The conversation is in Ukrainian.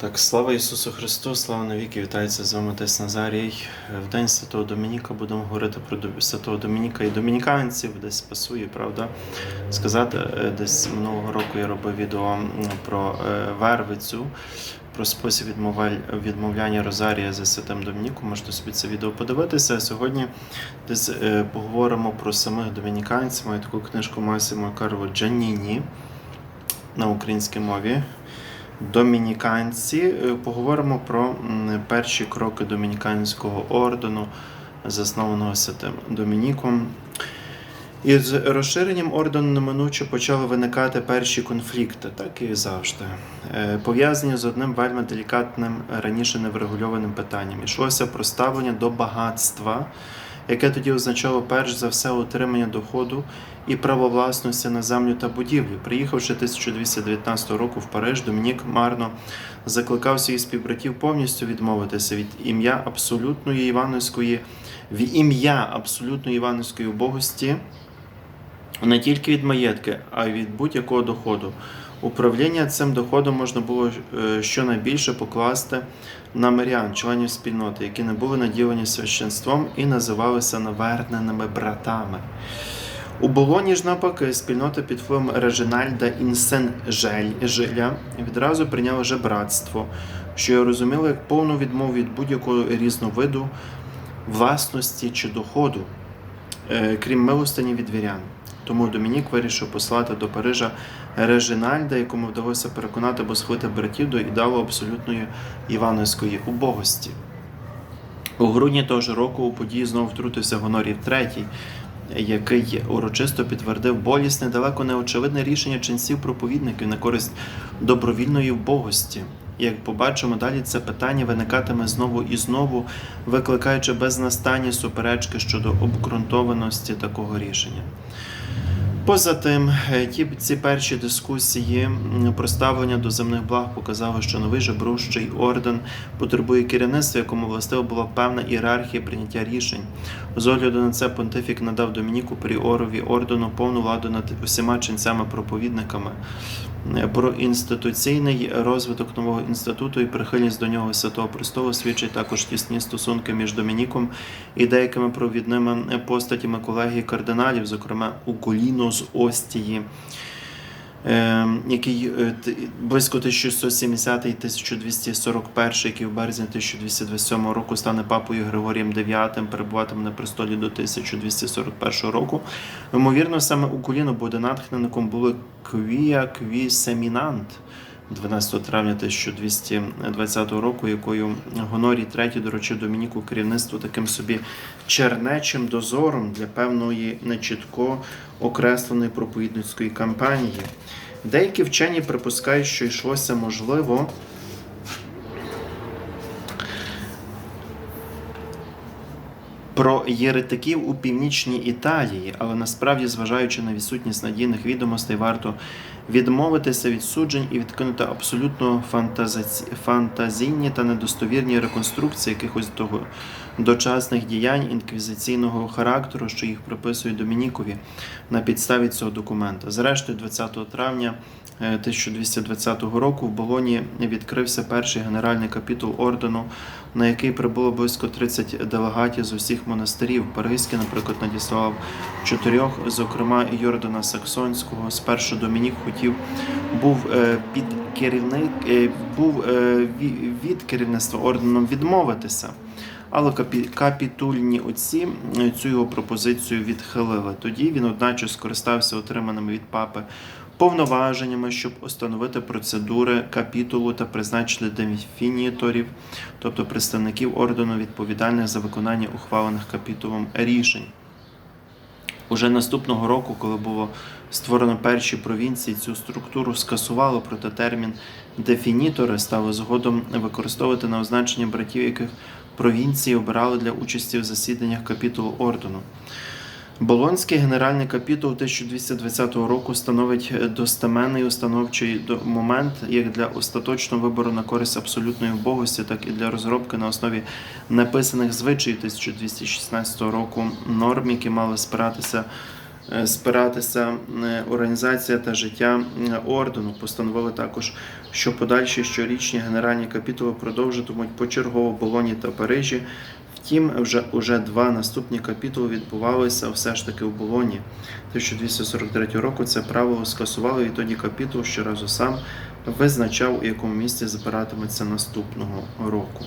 Так, слава Ісусу Христу, слава навіки, вітається з вами Отець Назарій. В День Святого Домініка будемо говорити про Святого Домініка і домініканців, десь пасує, правда? Сказати, е, десь минулого року я робив відео про е, вервицю, про спосіб відмовляння Розарія за Святим Домініком. Можете собі це відео подивитися. Сьогодні десь е, поговоримо про самих домініканців. Маю таку книжку Масимо Карло Джаніні на українській мові. Домініканці. Е, Поговоримо про перші кроки домініканського ордену, заснованого святим Домініком. І з розширенням ордену неминуче почали виникати перші конфлікти, так і завжди. Е, Пов'язані з одним вельми делікатним, раніше неврегульованим питанням. Йшлося про ставлення до багатства, яке тоді означало перш за все отримання доходу і право власності на землю та будівлі. Приїхавши 1219 року в Париж, Домінік марно закликав своїх співбратів повністю відмовитися від ім'я абсолютної івановської в ім'я абсолютної івановської убогості не тільки від маєтки, а й від будь-якого доходу. Управління цим доходом можна було е, щонайбільше покласти на мирян, членів спільноти, які не були наділені священством і називалися наверненими братами. У Болоні ж навпаки, спільнота під впливом Режинальда Інсен-Жиля відразу прийняла жебратство, що я розуміла як повну відмову від будь-якого різновиду власності чи доходу, крім милостині від вірян. Тому Домінік вирішив послати до Парижа Режинальда, якому вдалося переконати або схвити братів до ідеалу абсолютної івановської убогості. У грудні того ж року у події знову втрутився Гонорів III, який урочисто підтвердив болісне, далеко не очевидне рішення ченців проповідників на користь добровільної вбогості. Як побачимо далі, це питання виникатиме знову і знову, викликаючи безнастанні суперечки щодо обґрунтованості такого рішення. Поза тим, е, ті ці перші дискусії про ставлення до земних благ показали, що новий жебрущий орден потребує керівництва, якому властиво була певна ієрархія прийняття рішень. З огляду на це понтифік надав Домініку Пріорові ордену повну владу над усіма ченцями-проповідниками. Про інституційний розвиток нового інституту і прихильність до нього Святого Престолу свідчить також тісні стосунки між Домініком і деякими провідними постатями колегії кардиналів, зокрема Уколіно з Остії, який е, близько 1170-1241, який в березні 1227 року стане папою Григорієм IX, перебуватиме на престолі до 1241 року. Ймовірно, саме у коліно буде натхненником були Квія Квісемінант. 12 травня 1220 року, якою Гонорій III доручив Домініку керівництво таким собі чернечим дозором для певної нечітко окресленої проповідницької кампанії. Деякі вчені припускають, що йшлося можливо про єретиків у північній Італії, але насправді, зважаючи на відсутність надійних відомостей, варто відмовитися від суджень і відкинути абсолютно фантазаці... фантазійні та недостовірні реконструкції якихось того дочасних діянь інквізиційного характеру, що їх приписують Домінікові на підставі цього документа. Зрештою, 20 травня е, 1220 року в Болоні відкрився перший генеральний капітул ордену, на який прибуло близько 30 делегатів з усіх монастирів. Паризький, наприклад, надіслав чотирьох, зокрема Йордана Саксонського. Спершу Домінік хотів був е, під керівник, е, був е, від керівництва орденом відмовитися. Але капі- капітульні отці е, цю його пропозицію відхилили. Тоді він, одначе, скористався отриманими від папи повноваженнями, щоб установити процедури капітулу та призначити деміфініторів, тобто представників ордену, відповідальних за виконання ухвалених капітулом рішень. Уже наступного року, коли було створено перші провінції, цю структуру скасувало, проте термін дефінітори стало згодом використовувати на означення братів, яких провінції обирали для участі в засіданнях капітулу ордену. Болонський генеральний капітул 1220 року становить достеменний установчий момент як для остаточного вибору на користь абсолютної вбогості, так і для розробки на основі написаних звичаїв 1216 року норм, які мали спиратися е, спиратися е, організація та життя е, ордену. Постановили також, що подальші щорічні генеральні капітули продовжитимуть почергово Болоні та Парижі. Втім, вже уже два наступні капітули відбувалися все ж таки в Болоні. 1243 року це правило скасували, і тоді капітул щоразу сам визначав, у якому місці збиратиметься наступного року.